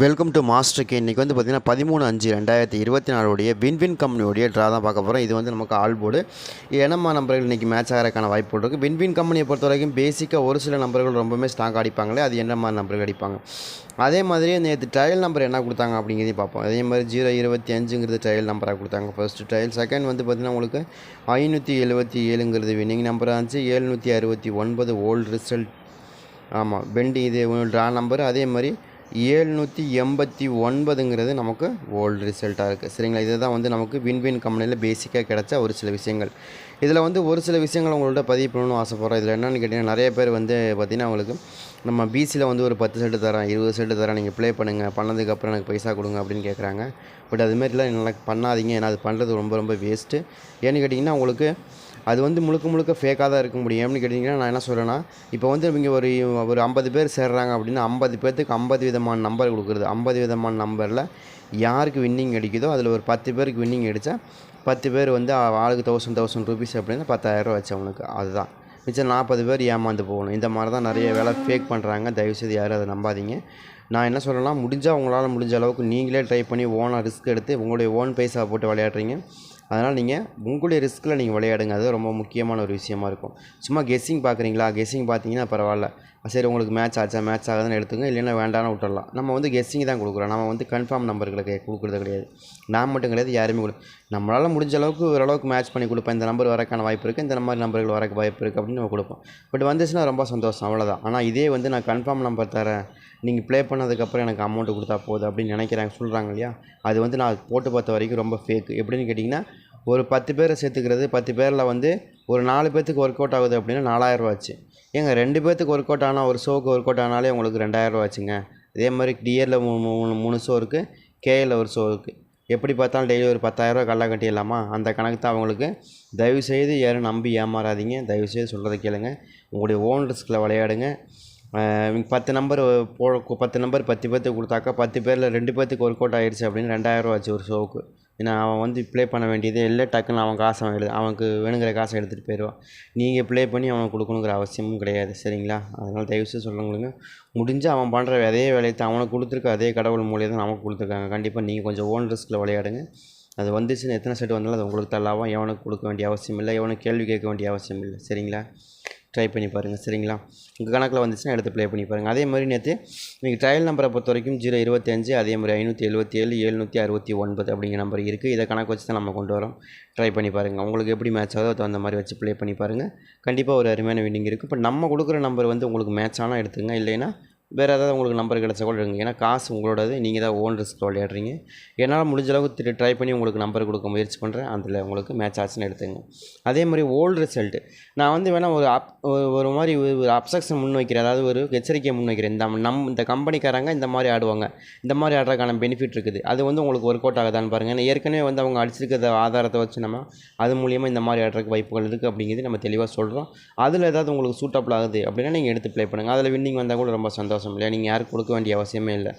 Welcome to master K இன்றைக்கி வந்து பார்த்திங்கன்னா பதிமூணு அஞ்சு ரெண்டாயிரத்தி இருபத்தி நாலுடைய வின்வின் கம்பெனியோடைய ட்ரா தான் பார்க்க போகிறோம் இது வந்து நமக்கு ஆல் போர்டு என்னம்மா நம்பர்கள் இன்றைக்கி மேட்ச் ஆகிறதுக்கான வாய்ப்பு இருக்குது வின்வின் கம்பெனியை பொறுத்த வரைக்கும் பேசிக்காக ஒரு சில நம்பர்கள் ரொம்பவுமே ஸ்ட்ராங் அடிப்பாங்களே அது என்ன மாதிரி நம்பர்கள் அடிப்பாங்க? அதே மாதிரி நேற்று ட்ரையல் நம்பர் என்ன கொடுத்தாங்க அப்படிங்கிறதையும் பார்ப்போம். அதே மாதிரி ஜீரோ இருபத்தி அஞ்சுங்கிறது ட்ரையல் நம்பராக கொடுத்தாங்க. ஃபர்ஸ்ட் ட்ரையல் செகண்ட் வந்து பார்த்திங்கன்னா உங்களுக்கு ஐநூற்றி எழுபத்தி ஏழுங்கிறது வின்னிங் நம்பராக இருந்துச்சு. ஏழ்நூற்றி அறுபத்தி ஒன்பது ஓல்டு ரிசல்ட் ஆமாம் பெண்டிங் இது ட்ரா நம்பர் அதே மாதிரி ஏழ்நூற்றி எண்பத்தி ஒன்பதுங்கிறது நமக்கு ஓல்டு ரிசல்ட்டாக இருக்குது சரிங்களா? இதுதான் வந்து நமக்கு வின்வின் கம்பெனியில் பேசிக்காக கிடைச்ச ஒரு சில விஷயங்கள். இதில் வந்து ஒரு சில விஷயங்கள் உங்கள்கிட்ட பதிவு பண்ணணும்னு ஆசைப்பட்றோம். இதில் என்னென்னு கேட்டிங்கன்னா நிறைய பேர் வந்து பார்த்திங்கன்னா உங்களுக்கு நம்ம பிசியில் வந்து ஒரு பத்து செட்டு தரேன் இருபது செட்டு தரேன் நீங்கள் ப்ளே பண்ணுங்கள் பண்ணதுக்கப்புறம் எனக்கு பைசா கொடுங்க அப்படின்னு கேட்குறாங்க பட் அதுமாரிலாம் நல்லா பண்ணாதீங்க. ஏன்னா அது பண்ணுறது ரொம்ப ரொம்ப வேஸ்ட்டு ஏன்னு கேட்டிங்கன்னா உங்களுக்கு அது வந்து முழுக்க முழுக்க ஃபேக்காக தான் இருக்க முடியும். ஏன்னு கேட்டிங்கன்னா நான் என்ன சொல்கிறேன்னா இப்போ வந்து இவங்க ஒரு ஒரு ஐம்பது பேர் சேர்றாங்க அப்படின்னா ஐம்பது பேர்த்துக்கு ஐம்பது விதமான நம்பர் கொடுக்குறது. ஐம்பது விதமான நம்பரில் யாருக்கு வின்னிங் அடிக்குதோ அதில் ஒரு பத்து பேருக்கு வின்னிங் அடித்தா பத்து பேர் வந்து ஆளுக்கு தௌசண்ட் தௌசண்ட் ருபீஸ் அப்படின்னா பத்தாயிரரூவா வச்சவனுக்கு அதுதான். மிச்சம் நாற்பது பேர் ஏமாந்து போகணும். இந்த மாதிரி தான் நிறைய வேலை ஃபேக் பண்ணுறாங்க தயவுசெய்து யாரும் அதை நம்பாதீங்க. நான் என்ன சொல்லலாம் முடிஞ்சால் உங்களால் முடிஞ்ச அளவுக்கு நீங்களே ட்ரை பண்ணி ஓனாக ரிஸ்க் எடுத்து உங்களுடைய ஓன் பைசா போட்டு விளையாடுறீங்க. அதனால் நீங்கள் உங்களுடைய ரிஸ்கில் நீங்கள் விளையாடுங்க. அது ரொம்ப முக்கியமான ஒரு விஷயமா இருக்கும். சும்மா கெஸ்ஸிங் பார்க்குறீங்களா? கெஸ்ஸிங் பார்த்தீங்கன்னா பரவாயில்ல. சரி உங்களுக்கு மேட்ச் ஆச்சா மேட்ச் ஆகுதுன்னு எடுத்துங்க இல்லைன்னா வேண்டாம்னு விட்டுடலாம் நம்ம வந்து கெஸ்ஸிங் தான் கொடுக்குறோம். நம்ம வந்து கன்ஃபார்ம் நம்பர்களுக்கு கொடுக்குறது கிடையாது. நான் மட்டும் கிடையாது யாருமே கொடு. நம்மளால் முடிஞ்ச அளவுக்கு ஓரளவுக்கு மேட்ச் பண்ணி கொடுப்பேன். இந்த நம்பர் வரக்கான வாய்ப்பு இருக்குது இந்த மாதிரி நம்பர்கள் வரக்கு வாய்ப்பு இருக்குது அப்படின்னு நம்ம கொடுப்போம். பட் வந்துச்சுன்னா ரொம்ப சந்தோஷம். அவ்வளோதான் ஆனால் இதே வந்து நான் கன்ஃபார்ம் நம்பர் தரேன். நீங்கள் ப்ளே பண்ணதுக்கப்புறம் எனக்கு அமௌண்ட்டு கொடுத்தா போதும் அப்படின்னு நினைக்கிறாங்க சொல்கிறாங்க இல்லையா? அது வந்து நான் போட்டு பார்த்த வரைக்கும் ரொம்ப ஃபேக் எப்படின்னு கேட்டிங்கன்னா ஒரு பத்து பேரை சேர்த்துக்கிறது பத்து பேரில் வந்து ஒரு நாலு பேர்த்துக்கு ஒர்க் அவுட் ஆகுது அப்படின்னா நாலாயிரரூவாச்சு ஏங்க ரெண்டு பேர்த்துக்கு ஒர்க் அவுட் ஆனால் ஒரு ஷோக்கு ஒர்க் அவுட் ஆனாலே உங்களுக்கு ரெண்டாயிரரூவாச்சுங்க இதே மாதிரி டிஎரில் மூணு மூணு ஷோ இருக்குது கேஎல்ல ஒரு ஷோ இருக்குது எப்படி பார்த்தாலும் டெய்லி ஒரு பத்தாயிரரூவா கல்ல கட்டிடலாமா? அந்த கணக்கு தான் அவங்களுக்கு. தயவுசெய்து யாரும் நம்பி ஏமாறாதீங்க. தயவுசெய்து சொல்கிறத கேளுங்க. உங்களுடைய ஓன் ரிஸ்கில் விளையாடுங்க. இவங்க பத்து நம்பர் போ பத்து நம்பர் பத்து பேர்த்துக்கு கொடுத்தாக்கா பத்து பேரில் ரெண்டு பேர்த்துக்கு ஒர்க் அவுட் ஆகிடுச்சு அப்படின்னு ரெண்டாயிரரூவா ஆச்சு ஒரு ஷோவுக்கு ஏன்னா அவன் வந்து ப்ளே பண்ண வேண்டியதே இல்லை டக்குன்னு அவன் காசை அவன் அவனுக்கு வேணுங்கிற காசை எடுத்துகிட்டு போயிடுவான். நீங்கள் ப்ளே பண்ணி அவனுக்கு கொடுக்கணுங்கிற அவசியமும் கிடையாது சரிங்களா? அதனால் தயவுசெய்து சொல்லுங்களுங்க முடிஞ்சு அவன் பண்ணுற அதே வேலையை தான் அவனுக்கு கொடுத்துருக்க அதே கடவுள் மூலியம் தான் நமக்கு கொடுத்துருக்காங்க. கண்டிப்பாக நீங்கள் கொஞ்சம் ஓன் ரிஸ்கில் விளையாடுங்க. அது வந்துச்சுன்னு எத்தனை செட் வந்தாலும் அது உங்களுக்கு தள்ளாவும் எவனுக்கு கொடுக்க வேண்டிய அவசியம் இல்லை எவனுக்கு கேள்வி கேட்க வேண்டிய அவசியம் இல்லை சரிங்களா? ட்ரை பண்ணி பாருங்கள் சரிங்களா? உங்கள் கணக்கில் வந்துச்சுன்னா எடுத்து ப்ளே பண்ணி பாருங்கள் அதே மாதிரி நேற்று நீங்கள் ட்ரையல் நம்பரை பொறுத்த வரைக்கும் ஜீரோ இருபத்தஞ்சு அதே மாதிரி ஐநூற்றி எழுபத்தி ஏழு எழுநூற்றி அறுபத்தி ஒன்பது அப்படிங்கிற நம்பர் இருக்குது இதை கணக்கு வச்சு தான் நம்ம கொண்டு வரோம். ட்ரை பண்ணி பாருங்கள் உங்களுக்கு எப்படி மேட்ச் ஆகுதோ தகுந்த அந்த மாதிரி வச்சு ப்ளே பண்ணி பாருங்கள் கண்டிப்பாக ஒரு அருமையான வின்னிங் இருக்குது இப்போ நம்ம கொடுக்குற நம்பர் வந்து உங்களுக்கு மேட்ச் ஆனால் எடுத்துங்க இல்லைன்னா வேறு ஏதாவது உங்களுக்கு நம்பர் கிடச்சா கூட எடுங்க ஏன்னா காசு உங்களோடது. நீங்கள் தான் ஓன் ரிஸ்க் விளையாடுறீங்க. என்னால் முடிஞ்ச அளவுக்கு ட்ரை பண்ணி உங்களுக்கு நம்பர் கொடுக்க முயற்சி பண்ணுறேன் அதில் உங்களுக்கு மேட்ச் ஆச்சுன்னு எடுத்துங்க. அதே மாதிரி ஓல்டு ரிசல்ட்டு நான் வந்து வேணால் ஒரு அப் ஒரு- மாதிரி ஒரு- ஒரு அப்சக்ஷன் முன் வைக்கிறேன். அதாவது ஒரு எச்சரிக்கையை முன் வைக்கிறேன். இந்த நம் இந்த கம்பெனிக்காரங்க இந்த மாதிரி ஆடுவாங்க. இந்த மாதிரி ஆடுறதுக்கான பெனிஃபிட் இருக்குது. அது வந்து உங்களுக்கு ஒர்க் அவுட் ஆகுதான்னு பாருங்கள் ஏன்னா ஏற்கனவே வந்து அவங்க அடிச்சிருக்கிற ஆதாரத்தை வச்சு நம்ம அது மூலியமாக இந்த மாதிரி ஆடுறதுக்கு வாய்ப்புகள் இருக்குது அப்படிங்கிறது நம்ம தெளிவாக சொல்கிறோம் அதில் ஏதாவது உங்களுக்கு சூட்டபிள் ஆகுது அப்படின்னா நீங்கள் எடுத்து ப்ளே பண்ணுங்கள் அதில் வின்னிங் வந்தால் கூட ரொம்ப சந்தோஷம். இல்லையா நீங்கள் யாருக்கு கொடுக்க வேண்டிய அவசியமே இல்லை.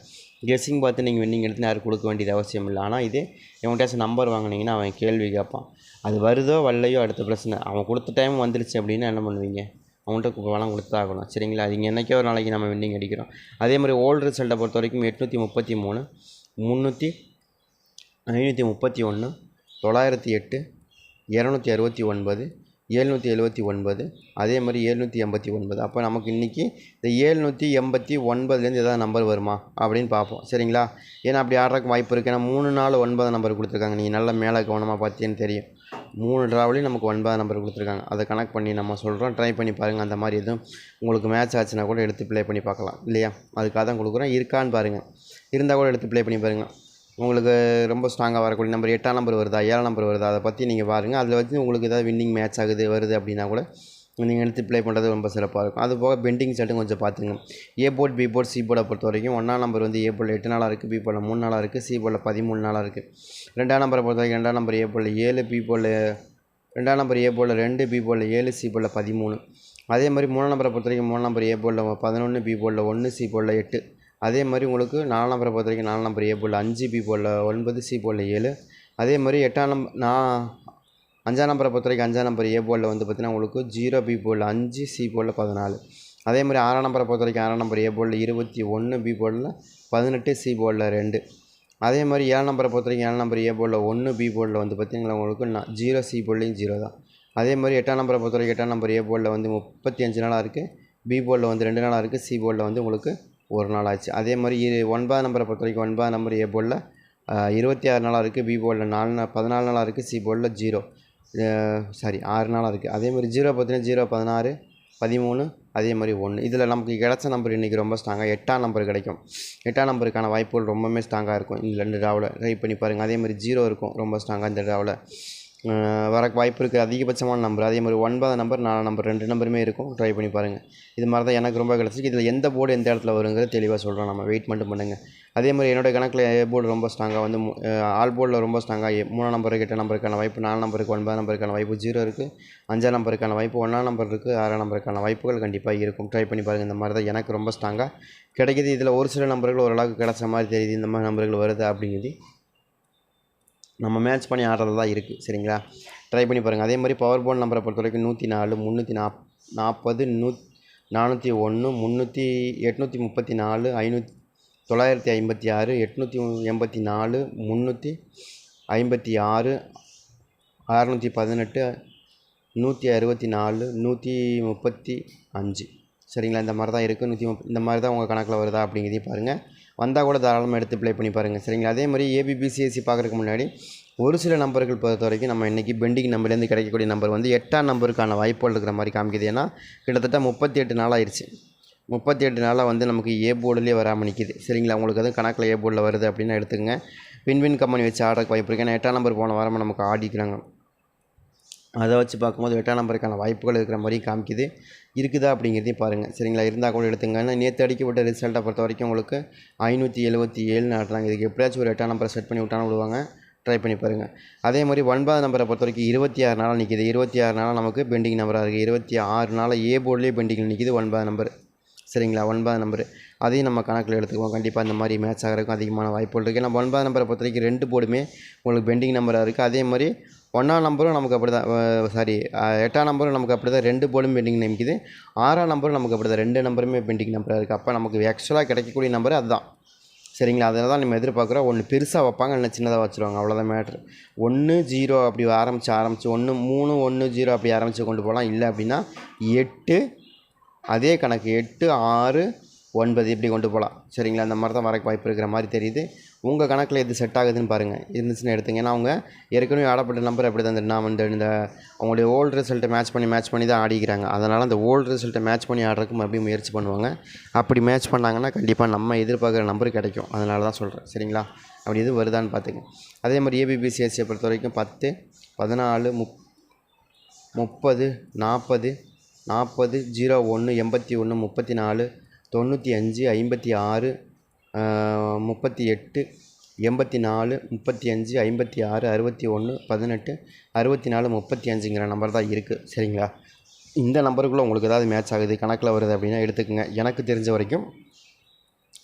கெஸ்ஸிங் பார்த்து நீங்கள் வின்னிங் எடுத்து யாருக்கு கொடுக்க வேண்டியது அவசியம் இல்லை. ஆனால் இதே எவன்கிட்டயாச்சும் நம்பர் வாங்குனீங்கன்னா அவன் கேள்வி கேட்பான். அது வருதோ வரலையோ அடுத்த பிரச்சனை. அவன் கொடுத்த டைம் வந்துருச்சு அப்படின்னா என்ன பண்ணுவீங்க? அவன்கிட்ட வளம் கொடுத்தாகணும். சரிங்களா? அது என்றைக்கோ ஒரு நாளைக்கு நம்ம வின்னிங் அடிக்கிறோம். அதே மாதிரி ஓல்டு ரிசல்ட்டை பொறுத்த வரைக்கும் எட்நூற்றி முப்பத்தி மூணு முந்நூற்றி ஐநூற்றி முப்பத்தி ஒன்று தொள்ளாயிரத்தி எட்டு இரநூத்தி அறுபத்தி ஒன்பது ஏழ்நூற்றி எழுபத்தி ஒன்பது அதே மாதிரி ஏழ்நூற்றி எண்பத்தி ஒன்பது. அப்போ நமக்கு இன்றைக்கி இந்த ஏழ்நூற்றி எண்பத்தி ஒன்பதுலேருந்து எதாவது நம்பர் வருமா அப்படின்னு பார்ப்போம். சரிங்களா? ஏன்னா அப்படி ஆடுறதுக்கு வாய்ப்பு இருக்குது ஏன்னா மூணு நாலு ஒன்பது நம்பர் கொடுத்துருக்காங்க. நீங்கள் நல்லா மேலே கவனமாக பார்த்தீங்கன்னு தெரியும். மூணு ட்ராவலையும் நமக்கு ஒன்பது நம்பர் கொடுத்துருக்காங்க. அதை கனெக்ட் பண்ணி நம்ம சொல்கிறோம் ட்ரை பண்ணி பாருங்கள் அந்த மாதிரி எதுவும் உங்களுக்கு மேட்ச் ஆச்சுன்னா கூட எடுத்து ப்ளே பண்ணி பார்க்கலாம். இல்லையா? அதுக்காக தான் கொடுக்குறோம். இருக்கான்னு பாருங்கள் இருந்தால் கூட எடுத்து ப்ளே பண்ணி பாருங்கள் உங்களுக்கு ரொம்ப ஸ்ட்ராங்காக வரக்கூடிய நம்பர் எட்டாம் நம்பர் வருதா ஏழாம் நம்பர் வருதா அதை பற்றி நீங்கள் பாருங்கள் அதில் வச்சு உங்களுக்கு ஏதாவது வின்னிங் மேட்ச் ஆகுது வருது அப்படின்னா கூட நீங்கள் எடுத்து ப்ளே பண்ணுறது ரொம்ப சிறப்பாக இருக்கும். அது போக பெண்டிங் செட்டும் கொஞ்சம் பார்த்துங்க A board B board C போர்டை பொறுத்த வரைக்கும் ஒன்றாம் நம்பர் வந்து ஏ போர்டில் எட்டு நாளாக இருக்குது பி போர்டில் மூணு நாளாக இருக்குது சி போர்டில் பதிமூணு நாளாக இருக்குது ரெண்டாம் நம்பரை பொறுத்த வரைக்கும் ரெண்டாம் நம்பர் ஏ போர்டில் ஏழு பி போர்டில் ரெண்டாம் நம்பர் ஏ போர்டில் ரெண்டு பி போர்டில் ஏழு சி போர்டில் பதிமூணு. அதே மாதிரி மூணாம் நம்பரை பொறுத்த வரைக்கும் மூணாம் நம்பர் ஏ போர்டில் பதினொன்று பி போர்டில் ஒன்று சி போர்டில் எட்டு. அதே மாதிரி உங்களுக்கு நாலு நம்பரை பொறுத்த வரைக்கும் நாலு நம்பர் ஏ போல் அஞ்சு பி போல் ஒன்பது சி போல் ஏழு. அதே மாதிரி எட்டாம் நம்பர் நான் அஞ்சாம் நம்பரை பொறுத்த வரைக்கும் அஞ்சாம் நம்பர் ஏ போலில் வந்து பார்த்தீங்கன்னா உங்களுக்கு ஜீரோ பி போல் அஞ்சு சி போர்டில் பதினாலு. அதே மாதிரி ஆறாம் நம்பரை பொறுத்த வரைக்கும் ஆறாம் நம்பர் ஏ போலில் இருபத்தி ஒன்று பி போலில் பதினெட்டு சி போலில் ரெண்டு. அதே மாதிரி ஏழு நம்பரை பொறுத்த வரைக்கும் ஏழு நம்பர் ஏ போலில் ஒன்று பி போலில் வந்து பார்த்திங்கன்னா உங்களுக்கு நான் ஜீரோ சி போல்லையும் ஜீரோ தான். அதே மாதிரி எட்டாம் நம்பரை பொறுத்த வரைக்கும் எட்டாம் நம்பர் ஏ போலில் வந்து முப்பத்தி அஞ்சு நாளாக இருக்குது. பி போலில் வந்து ரெண்டு நாளாக இருக்குது. சி போலில் வந்து உங்களுக்கு ஒரு நாள் ஆச்சு. அதே மாதிரி இரு ஒன்பதாம் நம்பரை பொறுத்த வரைக்கும் ஒன்பதாம் நம்பர் ஏ போர்டில் இருபத்தி ஆறு நாளாக இருக்குது. பி போர்டில் நாலு நாள் பதினாலு நாளாக இருக்குது. சி போர்டில் ஜீரோ. சாரி ஆறு நாளாக இருக்குது. அதே மாதிரி ஜீரோ பார்த்தீங்கன்னா ஜீரோ பதினாறு பதிமூணு அதே மாதிரி ஒன்று. இதில் நமக்கு கிடச்ச நம்பர் இன்றைக்கி ரொம்ப ஸ்ட்ராங்காக எட்டாம் நம்பர் கிடைக்கும். எட்டாம் நம்பருக்கான வாய்ப்புகள் ரொம்பவுமே ஸ்ட்ராங்காக இருக்கும். இந்த ரெண்டு டிராவில் ட்ரை பண்ணி பாருங்கள் அதே மாதிரி ஜீரோ இருக்கும். ரொம்ப ஸ்ட்ராங்காக இந்த டிராவில் வர வாய்ப்பு இருக்குது அதிகபட்சமான நம்பர் அதே மாதிரி ஒன்பது நம்பர் நாலு நம்பர் ரெண்டு நம்பருமே இருக்கும். ட்ரை பண்ணி பாருங்கள் இது மாதிரி தான் எனக்கு ரொம்ப கிடச்சிருக்கு. இதில் எந்த போர்டு எந்த இடத்துல வருங்கிறது தெளிவாக சொல்கிறோம் நம்ம வெயிட் மட்டும் பண்ணுங்கள் அதே மாதிரி என்னோடய கணக்கில் ஏ போர்டு ரொம்ப ஸ்ட்ராங்காக வந்து ஆல் போர்டில் ரொம்ப ஸ்ட்ராங்காக மூணாம் நம்பருக்கு எட்டு நம்பருக்கான வாய்ப்பு நாலு நம்பருக்கு ஒன்பது நம்பருக்கான வாய்ப்பு ஜீரோ இருக்குது அஞ்சாம் நம்பருக்கான வாய்ப்பு ஒன்றாம் நம்பர் இருக்குது ஆறாம் நம்பருக்கான வாய்ப்புகள் கண்டிப்பாக இருக்கும். ட்ரை பண்ணி பாருங்கள் இந்த மாதிரி தான் எனக்கு ரொம்ப ஸ்ட்ராங்காக கிடைக்கிது. இதில் ஒரு சில நம்பர்கள் ஓரளவுக்கு கிடச்ச மாதிரி தெரியுது. இந்த மாதிரி நம்பர்கள் வருது அப்படிங்கிறது நம்ம மேட்ச் பண்ணி ஆடுறது தான் இருக்குது சரிங்களா? ட்ரை பண்ணி பாருங்கள் அதே மாதிரி பவர் போர்ட் நம்பரை பொறுத்த வரைக்கும் நூற்றி நாலு முந்நூற்றி நாப் நாற்பது நூ நானூற்றி ஒன்று முந்நூற்றி எட்நூற்றி முப்பத்தி நாலு ஐநூற்றி தொள்ளாயிரத்தி ஐம்பத்தி ஆறு எட்நூற்றி எண்பத்தி நாலு முந்நூற்றி ஐம்பத்தி ஆறு அறநூற்றி பதினெட்டு நூற்றி அறுபத்தி நாலு நூற்றி முப்பத்தி அஞ்சு. சரிங்களா? இந்த மாதிரி தான் இருக்குது நூற்றி முப்ப இந்த மாதிரி தான் உங்கள் கணக்கில் வருதா அப்படிங்கிறதையும் பாருங்கள் வந்தால் கூட தாராளமாக எடுத்து ப்ளே பண்ணி பாருங்கள் சரிங்களா? அதே மாதிரி ஏபிபிசிஎஸ்சி பார்க்குறதுக்கு முன்னாடி ஒரு சில நம்பர்கள் பொறுத்த வரைக்கும் நம்ம இன்றைக்கி பெண்டிங் நம்பர்லேருந்து கிடைக்கக்கூடிய நம்பர் வந்து எட்டாம் நம்பருக்கான வாய்ப்புகள் இருக்கிற மாதிரி காமிக்குது. ஏன்னா கிட்டத்தட்ட முப்பத்தி எட்டு நாள் ஆயிடுச்சு. முப்பத்தி எட்டு நாளாக வந்து நமக்கு ஏ போர்டுலேயே வராமல் நிற்கிது சரிங்களா? உங்களுக்கு எதுவும் கணக்கில் ஏ போர்டில் வருது அப்படின்னு எடுத்துக்கங்க. வின்வின் கம்பெனி வச்சு ஆடுறதுக்கு வாய்ப்பு இருக்குது ஏன்னா எட்டாம் நம்பர் போன வாரம் நமக்கு ஆடிக்கிறாங்க. அதை வச்சு பார்க்கும்போது எட்டாம் நம்பருக்கான வாய்ப்புகள் இருக்கிற மாதிரி காமிக்குது. இருக்குதா அப்படிங்கிறதையும் பாருங்கள் சரிங்களா? இருந்தால் கூட எடுத்துங்க. ஏன்னா நேற்று அடிக்கப்பட்ட ரிசல்ட்டை பொறுத்த வரைக்கும் உங்களுக்கு ஐநூற்றி எழுபத்தி ஏழு நடுறாங்க இதுக்கு எப்படியாச்சும் ஒரு எட்டாம் நம்பரை செட் பண்ணி விட்டாலும் விடுவாங்க. ட்ரை பண்ணி பாருங்கள் அதே மாதிரி ஒன்பது நம்பரை பொறுத்த வரைக்கும் இருபத்தி ஆறு நாளாக நிற்கிது இருபத்தி ஆறு நாளாக நமக்கு பெண்டிங் நம்பராக இருக்குது இருபத்தி ஆறு நாளாக ஏ போர்ட்லேயே பெண்டிங்கில் நிற்கிது ஒன்பது நம்பர் சரிங்களா? ஒன்பது நம்பர் அதையும் நம்ம கணக்கில் எடுத்துக்குவோம். கண்டிப்பாக இந்த மாதிரி மேட்ச் ஆகிறதுக்கும் அதிகமான வாய்ப்புகள் இருக்குது ஏன்னா ஒன்பது நம்பரை பொறுத்த வரைக்கும் ரெண்டு போர்டுமே உங்களுக்கு பெண்டிங் நம்பராக இருக்குது அதே மாதிரி ஒன்றாம் நம்பரும் நமக்கு அப்படி தான் சாரி எட்டாம் நம்பரும் நமக்கு அப்படி தான் ரெண்டு போலும் பெண்டிங் நிற்கிது ஆறாம் நம்பரும் நமக்கு அப்படி தான் ரெண்டு நம்பருமே பெண்டிங் நம்பராக இருக்குது அப்போ நமக்கு ஆக்சுவலாக கிடைக்கக்கூடிய நம்பர் அதுதான். சரிங்களா? அதில் தான் நம்ம எதிர்பார்க்குறோம். ஒன்று பெருசாக வைப்பாங்க இல்லை சின்னதாக வச்சுருவாங்க. அவ்வளோதான் மேட்ரு ஒன்று ஜீரோ அப்படி ஆரம்பித்து ஆரம்பித்து ஒன்று மூணு ஒன்று ஜீரோ அப்படி ஆரம்பித்து கொண்டு போகலாம். இல்லை அப்படின்னா எட்டு அதே கணக்கு எட்டு ஆறு ஒன்பது இப்படி கொண்டு போகலாம். சரிங்களா? அந்த மாதிரி தான் வரக்கு வாய்ப்பு இருக்கிற மாதிரி தெரியுது. உங்கள் கணக்கில் எது செட் ஆகுதுன்னு பாருங்கள் இருந்துச்சுன்னு எடுத்துங்க. ஏன்னா அவங்க ஏற்கனவே ஆடப்பட்ட நம்பர் அப்படி தான் நான் இந்த இந்த அவங்களுடைய ஓல்டு ரிசல்ட்டை மேட்ச் பண்ணி மேட்ச் பண்ணி தான் ஆடிக்கிறாங்க. அதனால் அந்த ஓல்டு ரிசல்ட்டை மேட்ச் பண்ணி ஆடுறதுக்கு மறுபடியும் முயற்சி பண்ணுவாங்க. அப்படி மேட்ச் பண்ணாங்கன்னா கண்டிப்பாக நம்ம எதிர்பார்க்குற நம்பர் கிடைக்கும். அதனால தான் சொல்கிறேன் சரிங்களா? அப்படி எது வருதான்னு பார்த்துங்க அதே மாதிரி ஏபிபிசிஎஸ்சியை பொறுத்த வரைக்கும் பத்து பதினாலு முப் முப்பது நாற்பது நாற்பது ஜீரோ ஒன்று எண்பத்தி ஒன்று முப்பத்தி நாலு தொண்ணூற்றி அஞ்சு ஐம்பத்தி ஆறு முப்பத்தி எட்டு எண்பத்தி நாலு முப்பத்தி அஞ்சு ஐம்பத்தி ஆறு அறுபத்தி ஒன்று பதினெட்டு அறுபத்தி நாலு முப்பத்தி அஞ்சுங்கிற நம்பர் தான் இருக்குது சரிங்களா? இந்த நம்பருக்குள்ளே உங்களுக்கு ஏதாவது மேட்ச் ஆகுது கணக்கில் வருது அப்படின்னா எடுத்துக்கோங்க. எனக்கு தெரிஞ்ச வரைக்கும்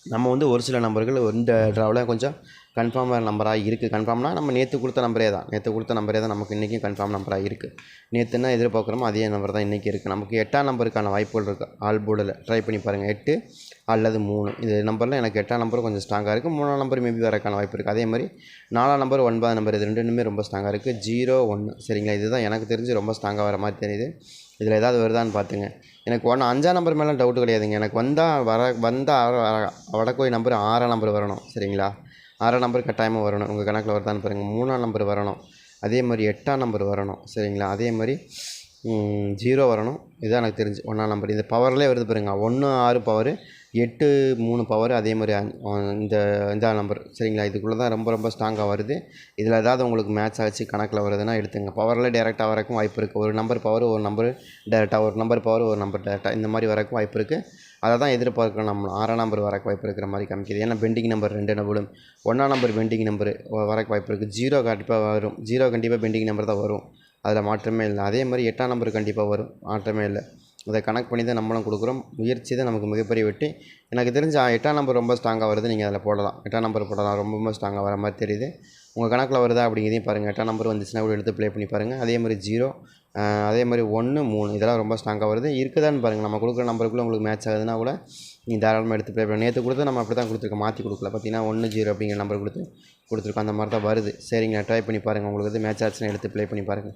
நம்ம வந்து ஒரு சில நம்பர்கள் இந்த ட்ராவில் கொஞ்சம் கன்ஃபார்ம் நம்பராக இருக்குது கன்ஃபார்ம்னா நம்ம நேற்று கொடுத்த நம்பரே தான். நேற்று கொடுத்த நம்பரே தான் நமக்கு இன்றைக்கும் கன்ஃபார்ம் நம்பராக இருக்குது நேற்று என்ன எதிர்பார்க்குறோமோ அதே நம்பர் தான் இன்றைக்கி இருக்குது நமக்கு எட்டாம் நம்பருக்கான வாய்ப்புகள் இருக்குது ஆல் போர்டில் ட்ரை பண்ணி பாருங்கள் எட்டு அல்லது மூணு. இது நம்பரில் எனக்கு எட்டாம் நம்பர் கொஞ்சம் ஸ்ட்ராங்காக இருக்குது மூணாம் நம்பர் மேபி வரக்கான வாய்ப்பு இருக்குது அதே மாதிரி நாலாம் நம்பர் ஒன்பதாம் நம்பர் இது ரெண்டுமே ரொம்ப ஸ்ட்ராங்காக இருக்குது ஜீரோ ஒன்று சரிங்களா? இதுதான் எனக்கு தெரிஞ்சு ரொம்ப ஸ்ட்ராங்காக வர மாதிரி தெரியுது. இதில் ஏதாவது வருதான்னு பார்த்துங்க எனக்கு ஒன்று அஞ்சாம் நம்பர் மேலே டவுட்டு கிடையாதுங்க. எனக்கு வந்தால் வர வந்தால் வடக்கோய் நம்பர் ஆறாம் நம்பர் வரணும். சரிங்களா? ஆறாம் நம்பர் கட்டாயமாக வரணும். உங்கள் கணக்கில் வருதான்னு பாருங்கள் மூணாம் நம்பர் வரணும். அதே மாதிரி எட்டாம் நம்பர் வரணும். சரிங்களா? அதே மாதிரி ஜீரோ வரணும். இதுதான் எனக்கு தெரிஞ்சு ஒன்றாம் நம்பர் இந்த பவர்லேயே வருது பாருங்க. ஒன்று ஆறு பவர் எட்டு மூணு பவர் அதே மாதிரி இந்த அஞ்சாம் நம்பர் சரிங்களா? இதுக்குள்ளே தான் ரொம்ப ரொம்ப ஸ்ட்ராங்காக வருது. இதில் ஏதாவது உங்களுக்கு மேட்ச் ஆச்சு கணக்கில் வருதுன்னா எடுத்துங்க. பவரில் டேரெக்டாக வரக்கும் வாய்ப்பு இருக்குது ஒரு நம்பர் பவர் ஒரு நம்பர் டேரெக்டாக ஒரு நம்பர் பவர் ஒரு நம்பர் டேரெக்டாக இந்த மாதிரி வரக்கும் வாய்ப்பு இருக்குது அதை தான் எதிர்பார்க்கணும் நம்ம ஆறாம் நம்பர் வரக்கு வாய்ப்பு இருக்கிற மாதிரி காமிக்குது. ஏன்னா பெண்டிங் நம்பர் ரெண்டு நம்பரும் ஒன்றாம் நம்பர் பெண்டிங் நம்பர் வரக்கு வாய்ப்பு இருக்குது ஜீரோ கண்டிப்பாக வரும். ஜீரோ கண்டிப்பாக பெண்டிங் நம்பர் தான் வரும். அதில் மாற்றமே இல்லை. அதே மாதிரி எட்டாம் நம்பர் கண்டிப்பாக வரும். மாற்றமே இல்லை. அதை கணக்கு பண்ணி தான் நம்மளும் கொடுக்குறோம். முயற்சி தான் நமக்கு மிகப்பெரிய வெற்றி. எனக்கு தெரிஞ்ச எட்டாம் நம்பர் ரொம்ப ஸ்ட்ராங்காக வருது. நீங்கள் அதில் போடலாம். எட்டாம் நம்பர் போடலாம். ரொம்ப ரொம்ப ஸ்ட்ராங்காக வர மாதிரி தெரியுது. உங்கள் கணக்கில் வருதா அப்படிங்கிறதையும் பாருங்கள் எட்டாம் நம்பர் வந்துச்சுன்னா கூட எடுத்து ப்ளே பண்ணி பாருங்கள் அதே மாதிரி ஜீரோ அதே மாதிரி ஒன்று மூணு இதெல்லாம் ரொம்ப ஸ்ட்ராங்காக வருது. இருக்குதான்னு பாருங்கள் நம்ம கொடுக்குற நம்பருக்குள்ளே உங்களுக்கு மேட்ச் ஆகுதுன்னா கூட நீங்கள் தாராளமாக எடுத்து ப்ளே பண்ணி. நேற்று கொடுத்து நம்ம அப்படி தான் கொடுத்துருக்கோம். மாற்றி கொடுக்கல. பார்த்தீங்கன்னா ஒன்று ஜீரோ அப்படிங்கிற நம்பர் கொடுத்து கொடுத்துருக்கோம். அந்த மாதிரி தான் வருது. சரிங்க ட்ரை பண்ணி பாருங்கள் உங்களுக்கு வந்து மேட்ச் ஆச்சுன்னா எடுத்து ப்ளே பண்ணி பாருங்கள்